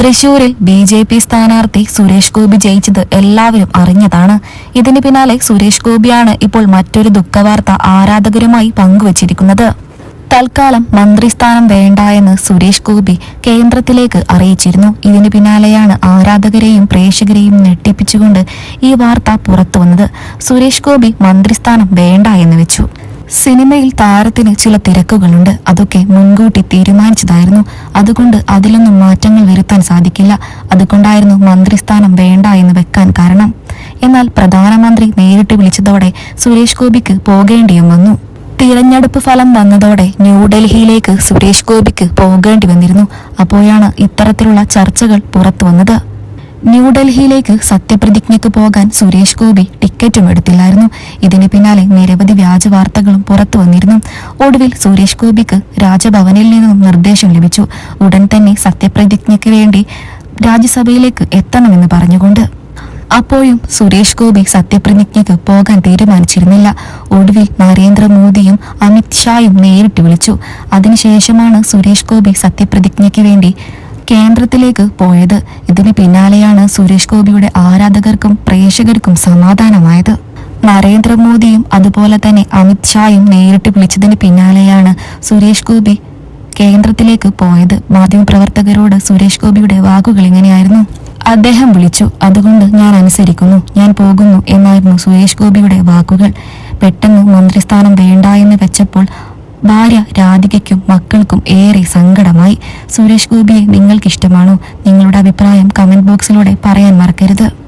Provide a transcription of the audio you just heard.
തൃശൂരിൽ B J P സ്ഥാനാർത്ഥി സുരേഷ് ഗോപി ജയിച്ചത് എല്ലാവരും അറിഞ്ഞതാണ്. ഇതിന് പിന്നാലെ സുരേഷ് ഗോപിയാണ് ഇപ്പോൾ മറ്റൊരു ദുഃഖവാർത്ത ആരാധകരുമായി പങ്കുവച്ചിരിക്കുന്നത്. തൽക്കാലം മന്ത്രിസ്ഥാനം വേണ്ട എന്ന് സുരേഷ് ഗോപി കേന്ദ്രത്തിലേക്ക് അറിയിച്ചിരുന്നു. ഇതിന് പിന്നാലെയാണ് ആരാധകരെയും പ്രേക്ഷകരെയും ഞെട്ടിപ്പിച്ചുകൊണ്ട് ഈ വാർത്ത പുറത്തുവന്നത്. സുരേഷ് ഗോപി മന്ത്രിസ്ഥാനം വേണ്ട എന്ന് വെച്ചു. സിനിമയിൽ താരത്തിന് ചില തിരക്കുകളുണ്ട്. അതൊക്കെ മുൻകൂട്ടി തീരുമാനിച്ചതായിരുന്നു. അതുകൊണ്ട് അതിലൊന്നും മാറ്റങ്ങൾ വരുത്താൻ സാധിക്കില്ല. അതുകൊണ്ടായിരുന്നു മന്ത്രിസ്ഥാനം വേണ്ട എന്ന് വെക്കാൻ കാരണം. എന്നാൽ പ്രധാനമന്ത്രി നേരിട്ട് വിളിച്ചതോടെ സുരേഷ് ഗോപിക്ക് പോകേണ്ടിയും വന്നു. തിരഞ്ഞെടുപ്പ് ഫലം വന്നതോടെ ന്യൂഡൽഹിയിലേക്ക് സുരേഷ് ഗോപിക്ക് പോകേണ്ടി വന്നിരുന്നു. അപ്പോഴാണ് ഇത്തരത്തിലുള്ള ചർച്ചകൾ പുറത്തു വന്നത്. ന്യൂഡൽഹിയിലേക്ക് സത്യപ്രതിജ്ഞയ്ക്ക് പോകാൻ സുരേഷ് ഗോപി ടിക്കറ്റും എടുത്തില്ലായിരുന്നു. ഇതിന് പിന്നാലെ നിരവധി വ്യാജ വാർത്തകളും പുറത്തു വന്നിരുന്നു. ഒടുവിൽ സുരേഷ് ഗോപിക്ക് രാജഭവനിൽ നിന്നും നിർദ്ദേശം ലഭിച്ചു. ഉടൻ തന്നെ സത്യപ്രതിജ്ഞയ്ക്ക് വേണ്ടി രാജ്യസഭയിലേക്ക് എത്തണമെന്ന് പറഞ്ഞുകൊണ്ട്. അപ്പോഴും സുരേഷ് ഗോപി സത്യപ്രതിജ്ഞയ്ക്ക് പോകാൻ തീരുമാനിച്ചിരുന്നില്ല. ഒടുവിൽ നരേന്ദ്രമോദിയും അമിത് ഷായും നേരിട്ട് വിളിച്ചു. അതിനുശേഷമാണ് സുരേഷ് ഗോപി സത്യപ്രതിജ്ഞയ്ക്ക് വേണ്ടി കേന്ദ്രത്തിലേക്ക് പോയത്. ഇതിന് പിന്നാലെയാണ് സുരേഷ് ഗോപിയുടെ ആരാധകർക്കും പ്രേക്ഷകർക്കും സമാധാനമായത്. നരേന്ദ്രമോദിയും അതുപോലെ തന്നെ അമിത് ഷായും നേരിട്ട് വിളിച്ചതിന് പിന്നാലെയാണ് സുരേഷ് ഗോപി കേന്ദ്രത്തിലേക്ക് പോയത്. മാധ്യമപ്രവർത്തകരോട് സുരേഷ് ഗോപിയുടെ വാക്കുകൾ ഇങ്ങനെയായിരുന്നു. അദ്ദേഹം വിളിച്ചു അതുകൊണ്ട് ഞാൻ അനുസരിക്കുന്നു ഞാൻ പോകുന്നു എന്നായിരുന്നു സുരേഷ് ഗോപിയുടെ വാക്കുകൾ. പെട്ടെന്ന് മന്ത്രിസ്ഥാനം വേണ്ട എന്ന് വെച്ചപ്പോൾ ഭാര്യ രാധികയ്ക്കും മക്കൾക്കും ഏറെ സങ്കടമായി. സുരേഷ് ഗോപിയെ നിങ്ങൾക്കിഷ്ടമാണോ? നിങ്ങളുടെ അഭിപ്രായം കമന്റ് ബോക്സിലൂടെ പറയാൻ മറക്കരുത്.